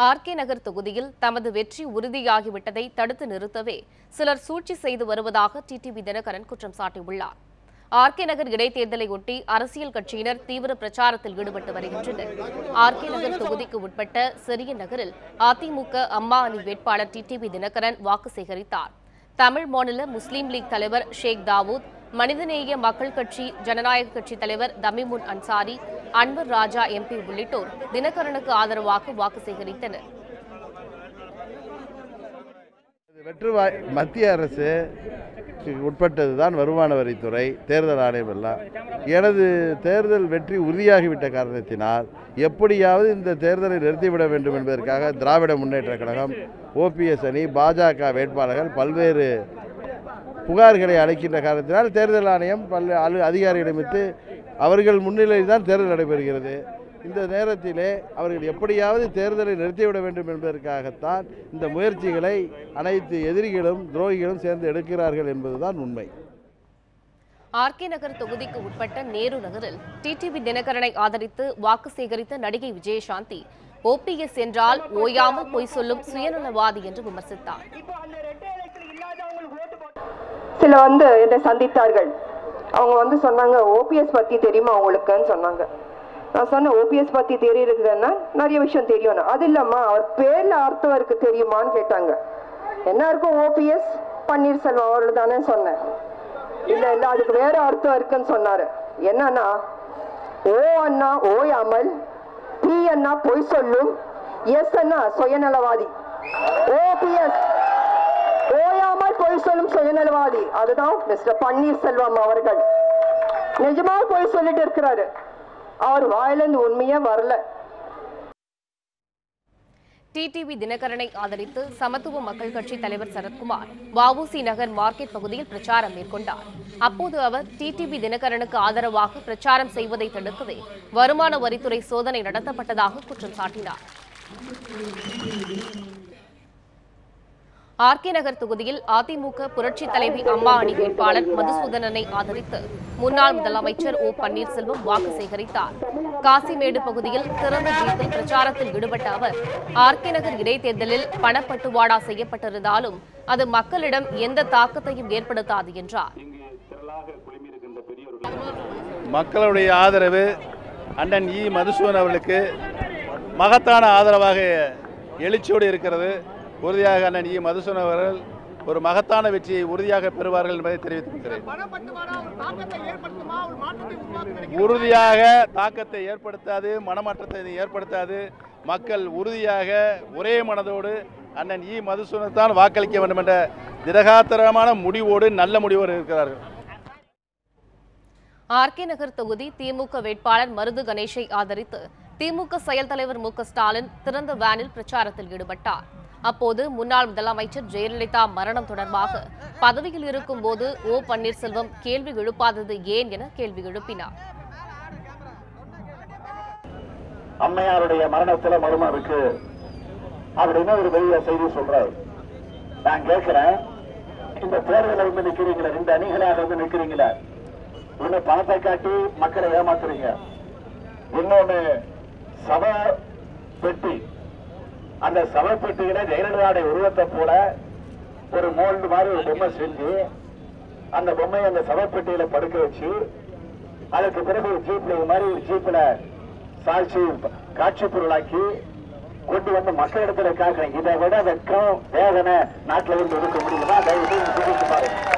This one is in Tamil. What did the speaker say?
ஆர்கே நகர் தொகுதியில் தமது வெற்றி உறுதியாகிவிட்டதை தடுத்து நிறுத்தவே சிலர் சூழ்ச்சி செய்து வருவதாக டிடிவி தினகரன் குற்றம் சாட்டியுள்ளார். ஆர்கே நகர் இடைத்தேர்தலையொட்டி அரசியல் கட்சியினர் தீவிர பிரச்சாரத்தில் ஈடுபட்டு வருகின்றனர். ஆர்கே நகர் தொகுதிக்கு உட்பட்ட சிறிய நகரில் அதிமுக அம்மா அணி வேட்பாளர் டிடிவி தினகரன் வாக்கு சேகரித்தார். தமிழ் மாநில முஸ்லீம் லீக் தலைவர் ஷேக் தாவூத் மனிதநேய மக்கள் கட்சி ஜனநாயக கட்சி தலைவர் தமிமுன் அன்சாரி அன்வர் ராஜா எம்பி உள்ளிட்டோர் தினகரனுக்கு ஆதரவாக வாக்கு சேகரித்தனர். வெற்றுவாய் மத்திய அரசு உட்பட்டது தான் வருமான வரித்துறை தேர்தல் ஆணையம் எல்லாம். எனது தேர்தல் வெற்றி உறுதியாகிவிட்ட காரணத்தினால் எப்படியாவது இந்த தேர்தலை நிறுத்திவிட வேண்டும் என்பதற்காக திராவிட முன்னேற்ற கழகம் ஓபிஎஸ் அணி பாஜக வேட்பாளர்கள் பல்வேறு புகார்களை அளிக்கின்ற காரணத்தினால் தேர்தல் ஆணையம் பல அலு அதிகாரிகளிடமிட்டு அவர்கள் முன்னிலையில் தான் தேர்தல் நடைபெறுகிறது. இந்த நேரத்திலே அவர்கள் எப்படியாவது தேர்தலை நிறுத்திவிட வேண்டும் என்பதற்காகத்தான் இந்த முயற்சிகளை அனைத்து எதிரிகளும் துரோகிகளும் சேர்ந்து எடுக்கிறார்கள் என்பதுதான் உண்மை. ஆர்கே நகர் தொகுதிக்கு உட்பட்ட நேரு நகரில் டிடிவி தினகரனை ஆதரித்து வாக்கு சேகரித்த நடிகை விஜயசாந்தி ஓபிஎஸ் என்றால் ஓயாமல் பொய் சொல்லும் சுயநலவாதி என்று விமர்சித்தார். சில வந்து என்னை சந்தித்தார்கள். அவங்க வந்து சொன்னாங்க ஓபிஎஸ் பற்றி தெரியுமா அவங்களுக்குன்னு சொன்னாங்க. நான் சொன்னேன் ஓபிஎஸ் பற்றி தெரியுதுன்னா நிறைய விஷயம் தெரியும் அது இல்லைம்மா அவர் பேரில் அர்த்தம் இருக்கு தெரியுமான்னு கேட்டாங்க. என்ன இருக்கும் ஓபிஎஸ் பன்னீர்செல்வம் அவர்கள் தானே சொன்னேன். இல்லை இல்லை அதுக்கு வேற அர்த்தம் இருக்குன்னு சொன்னாரு. என்னன்னா ஓ அண்ணா ஓயாமல் பி அண்ணா பொய் சொல்லும் எஸ் அண்ணா சுயநலவாதி. ஓபிஎஸ் ஓயா பொய் சொல்லும் சுயநலவாதி அதுதான் மிஸ்டர் பன்னீர்செல்வம் அவர்கள். நிஜமா பொய் சொல்லிட்டு இருக்கிறாரு. அவர் வாயிலிருந்து உண்மையே வரல. டிடிவி தினகரனை ஆதரித்து சமத்துவ மக்கள் கட்சி தலைவர் சரத்குமார் வஉசி நகர் மார்க்கெட் பகுதியில் பிரச்சாரம் மேற்கொண்டார். அப்போது அவர் டிடிவி தினகரனுக்கு ஆதரவாக பிரச்சாரம் செய்வதை தடுக்கவே வருமான வரித்துறை சோதனை நடத்தப்பட்டதாக குற்றம் சாட்டினார். ஆர்கே நகர் தொகுதியில் அதிமுக புரட்சி தலைவி அம்மா அணி வேட்பாளர் மதுசூதனனை ஆதரித்து முன்னாள் முதலமைச்சர் ஓ பன்னீர்செல்வம் வாக்கு சேகரித்தார். காசிமேடு பகுதியில் திறந்த ஜீப்பில் பிரச்சாரத்தில் ஈடுபட்ட அவர் ஆர்கே நகர் இடைத்தேர்தலில் பணப்பட்டுவாடா செய்யப்பட்டிருந்தாலும் அது மக்களிடம் எந்த தாக்கத்தையும் ஏற்படுத்தாது என்றார். மக்களுடைய ஆதரவு அண்ணன் இ. மதுசூதன் அவர்களுக்கு மகத்தான ஆதரவாக எழுச்சியோடு இருக்கிறது. உறுதியாக அண்ணன் இ. மதுசூதன் அவர்கள் ஒரு மகத்தான வெற்றியை உறுதியாக பெறுவார்கள் என்பதை தெரிவித்திருக்கிறேன். உறுதியாக தாக்கத்தை ஏற்படுத்தாது மனமாற்றத்தை ஏற்படுத்தாது. மக்கள் உறுதியாக ஒரே மனதோடு அண்ணன் இ. மதுசூதன் தான் வாக்களிக்க வேண்டும் என்ற திடகாத்திரமான முடிவோடு நல்ல முடிவோடு இருக்கிறார்கள். ஆர்கே நகர் தொகுதி திமுக வேட்பாளர் மருது கணேஷை ஆதரித்து திமுக செயல் தலைவர் மு. க. ஸ்டாலின் திறந்த வேனில் பிரச்சாரத்தில் ஈடுபட்டார். அப்போது முன்னாள் முதலமைச்சர் ஜெயலலிதா மரணம் தொடர்பாக பதவியில் இருக்கும் போது ஓ பன்னீர்செல்வம் கேள்வி எழுப்பாதது ஏன் என கேள்வி எழுப்பினார். அம்மையாருடைய மரணத்துல மர்மம் இருக்கு அப்படின்னு ஒரு பெரிய செய்தி சொல்றாரு. நான் கேட்கிறேன் இந்த தேர்தலில் வந்து நிக்கிறீங்களே இந்த அணிகளாக வந்து நிக்கிறீங்களே ஒண்ணு பணத்தை காட்டி மக்களை ஏமாத்துறீங்க. இன்னொன்னு சபை அந்த சபை ஜெயலலிதாவுடைய உருவத்தை போல ஒரு மோல்டு மாதிரி ஒரு பொம்மை செஞ்சு அந்த பொம்மையை அந்த சபை படுக்க வச்சு அதுக்கு பிறகு ஒரு ஜீப்ல இது மாதிரி ஒரு ஜீப்ல சாட்சி காட்சி பொருளாக்கி கொண்டு வந்து மக்களிடத்துல காக்குறேன் இதை விட வெக்கம் வேதனை நாட்டில் இருந்து இருக்க முடியுமா? தயவு செய்து பாருங்க.